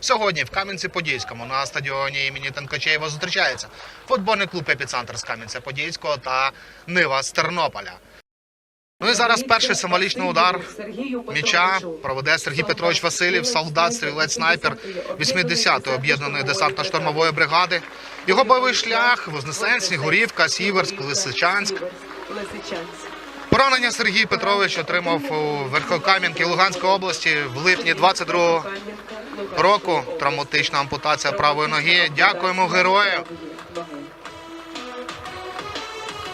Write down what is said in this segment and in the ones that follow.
Сьогодні в Кам'янці-Подільському на стадіоні імені Танкачеєва зустрічається футбольний клуб Епіцентр з Кам'янця-Подільського та Нива з Тернополя. Ну і зараз перший символічний удар м'яча проведе Сергій Петрович Васильєв, солдат, стрілець снайпер 80-ї об'єднаної десантно-штурмової бригади. Його бойовий шлях Вознесенськ, Горівка, Сіверськ, Лисичанськ. Поранення Сергій Петрович отримав у Верхокам'янки Луганської області в липні 22 року. Травматична ампутація правої ноги. Дякуємо герою.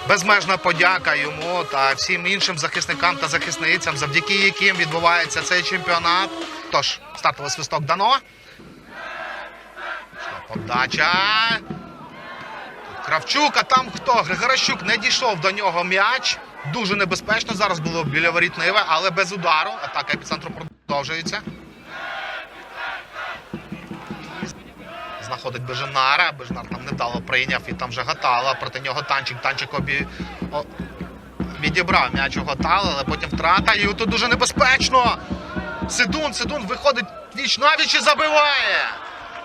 Безмежна подяка йому та всім іншим захисникам та захисницям, завдяки яким відбувається цей чемпіонат. Тож, стартовий свисток дано. Подача. Кравчук, а там хто? Григорощук не дійшов до нього м'яч. Дуже небезпечно. Зараз було біля воріт Ниви, але без удару. Атака епіцентру продовжується. Знаходить Беженара. Беженар там недало прийняв і там вже Гатала. Проти нього танчик. Танчик обі... О... відібрав м'яч у Гатала, але потім втрата. І тут дуже небезпечно. Сидун, Сидун виходить віч навіч і забиває.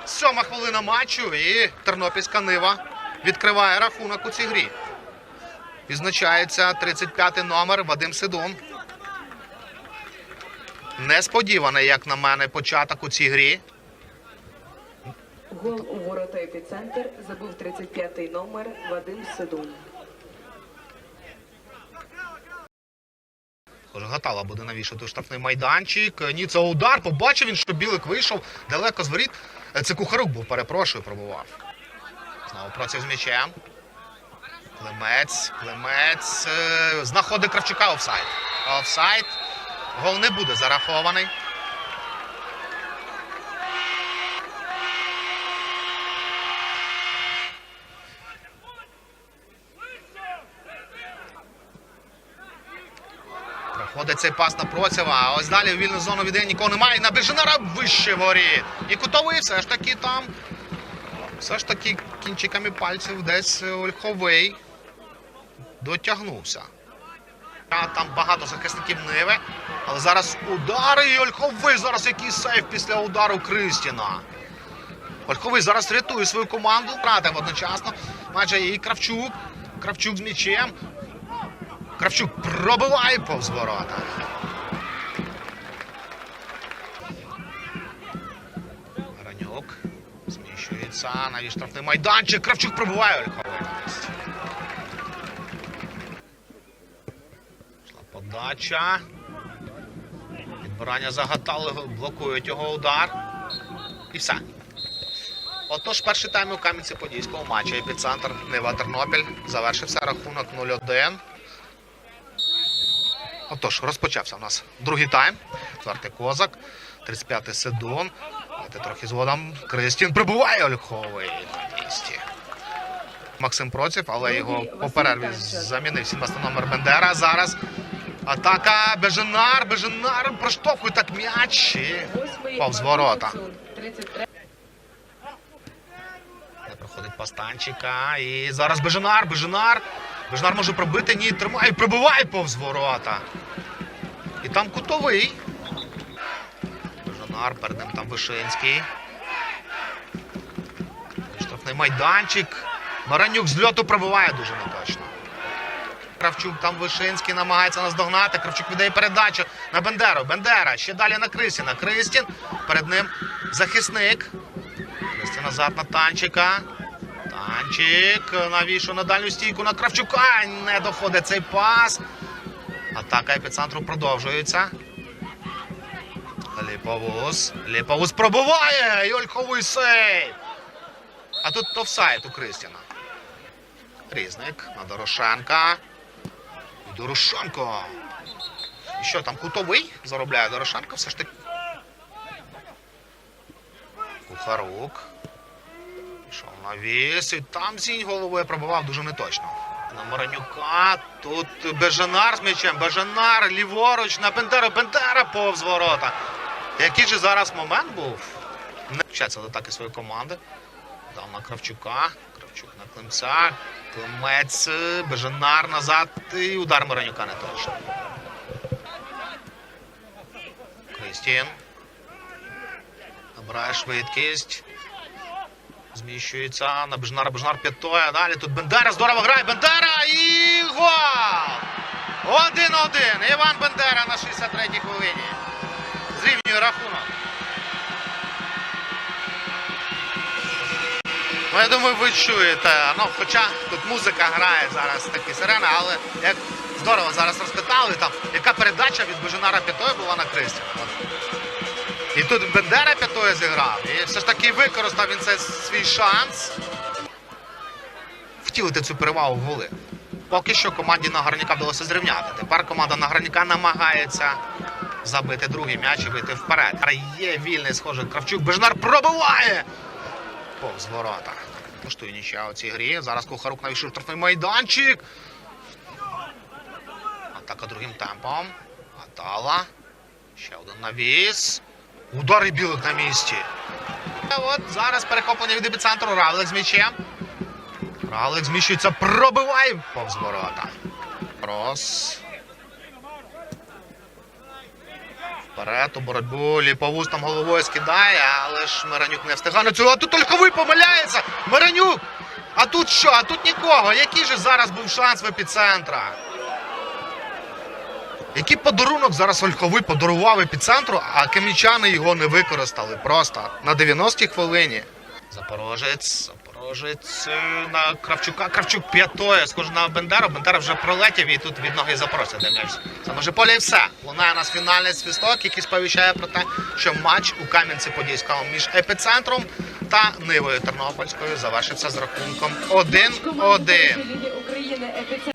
Сьома хвилина матчу і Тернопільська Нива відкриває рахунок у цій грі. Відзначається 35-й номер Вадим Сидун. Несподіваний, як на мене, початок у цій грі. Гол у ворота епіцентр забив 35-й номер Вадим Седун. Гатала буде навішати штрафний майданчик. Ні, це удар. Побачив він, що Білик вийшов далеко з воріт. Е, Це Кухарук був, перепрошую, пробував. Знову працює з м'ячем. Клемець, Клемець. е, Знаходить Кравчука офсайд. Офсайд. Гол не буде зарахований. Проходить цей пас на Процєва, а ось далі в вільну зону віде нікого немає. І на Беженара вище воріт. І кутовий все ж таки там. Все ж таки кінчиками пальців десь Ольховий дотягнувся. Там багато захисників Ниви. Але зараз удари і Ольховий. Зараз який сейф після удару Кристіна. Ольховий зараз рятує свою команду. Втратив одночасно. Майже і Кравчук. Кравчук з м'ячем. Кравчук пробиває повз ворота. Ранюк зміщується на штрафний майданчик. Кравчук пробиває Ольховий подача. Відбирання загатали, блокують його удар. І все. Отож, перший тайм у Кам'янці-Подільського матчу епіцентр Нива Тернопіль завершився рахунок 0-1. Отож, розпочався у нас другий тайм. Четвертий козак, 35-й Седун. Давайте трохи згодом. Кристін прибуває Ольховий на місці. Максим Проців, але його по перерві замінив 17 номер Бендера. Зараз атака Беженар. Беженар проштовхує так м'яч. І повз ворота. Не проходить пастанчика. І зараз Беженар, Беженар. Беженар може пробити, ні, тримає, пробиває повз ворота. І там кутовий. Беженар, перед ним там Вишинський. Штрафний майданчик. Маранюк з льоту пробиває дуже неточно. Кравчук там Вишинський намагається наздогнати. Кравчук віддає передачу на Бендеру. Бендера ще далі на Кристіна. Кристін. Перед ним захисник. Кристін назад на танчика. Танчик навіщо на дальню стійку на Кравчука. Не доходить цей пас. Атака епіцентру продовжується. Ліповус. Ліповус пробуває. І Ольховий сейв. А тут офсайд у Кристіна. Різник на Дорошенка. Дорошенко. І що там кутовий заробляє Дорошенко? Все ж таки. Кухарук. Пішов на віс. І там зінь головою пробивав дуже неточно. На Моранюка. Тут Бежанар з м'ячем. Бежанар ліворуч на Бендеру. Бендера повз ворота. Який же зараз момент був? Не вчаться до атаки своєї команди. Дав на Кравчука. Кравчук на Климця. Климець. Бежанар назад. І удар Моранюка не точно. Крістін. Набирає швидкість. Зміщується на Бежнара, Бежнар п'ятоє. Далі тут Бендера здорово грає. Бендера і гол! Один-один. Іван Бендера на 63-й хвилині. Зрівнює рахунок. Ну, я думаю, ви чуєте. Ну, хоча тут музика грає зараз такі сирени, але як здорово зараз розпитали там, яка передача від Беженара П'ятої була на Кристі. І тут Бендера П'ятої зіграв. І все ж таки використав він цей свій шанс втілити цю перевагу в голи. Поки що команді Нагорняка вдалося зрівняти. Тепер команда Нагорняка намагається забити другий м'яч і вийти вперед. Є вільний, схоже, Кравчук. Бежнар пробиває! Повз ворота. Коштує нічия у цій грі. Зараз Кухарук навішив штрафний майданчик. Атака другим темпом. Атала. Ще один навіс. Удари білих на місці. От зараз перехоплення від епіцентру. Равлик з м'ячем. Равлик зміщується, пробиває повз ворота. Рос. Вперед у боротьбу Ліповуз там головою скидає, але ж Миранюк не встигає на цього. А тут Ольховий помиляється! Миранюк! А тут що? А тут нікого. Який же зараз був шанс в епіцентра? Який подарунок зараз Ольховий подарував епіцентру, а кемічани його не використали просто на 90-й хвилині. Запорожець, Запорожець е, на Кравчука. Кравчук п'ятоє, схоже на Бендеру. Бендера вже пролетів і тут від ноги Запорожця де м'яч. Це може поле і все. Лунає у нас фінальний свісток, який сповіщає про те, що матч у Кам'янці-Подільському між епіцентром та Нивою Тернопільською завершився з рахунком 1-1.